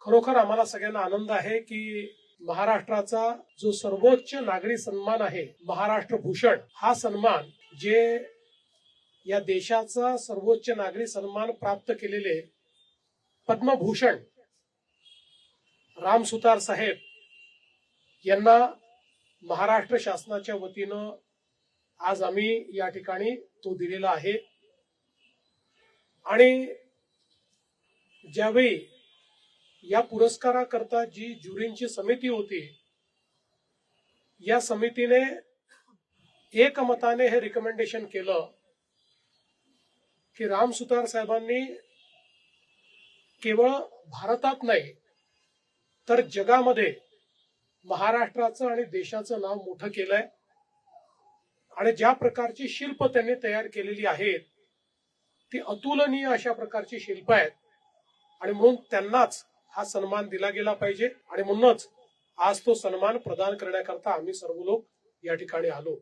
खरोखर आम्हाला सगळ्यांना आनंद आहे की महाराष्ट्राचा जो सर्वोच्च नागरी सन्मान आहे महाराष्ट्र भूषण हा सन्मान जे या देशाचा सर्वोच्च नागरी सन्मान प्राप्त केलेले पद्मभूषण राम सुतार साहेब यांना महाराष्ट्र शासनाच्या वतीनं आज आम्ही या ठिकाणी तो दिलेला आहे. आणि ज्यावेळी या पुरस्काराकरता जी ज्युरींची समिती होती या समितीने एकमताने हे रिकमेंडेशन केलं की राम सुतार साहेबांनी केवळ भारतात नाही तर जगामध्ये महाराष्ट्राचं आणि देशाचं नाव मोठं केलंय आणि ज्या प्रकारची शिल्प त्यांनी तयार केलेली आहेत ती अतुलनीय अशा प्रकारची शिल्प आहेत आणि म्हणून त्यांनाच हा सन्मान दिला गेला पाहिजे. आणि म्हणूनच आज तो सन्मान प्रदान करण्याकरता आम्ही सर्व लोक या ठिकाणी आलो.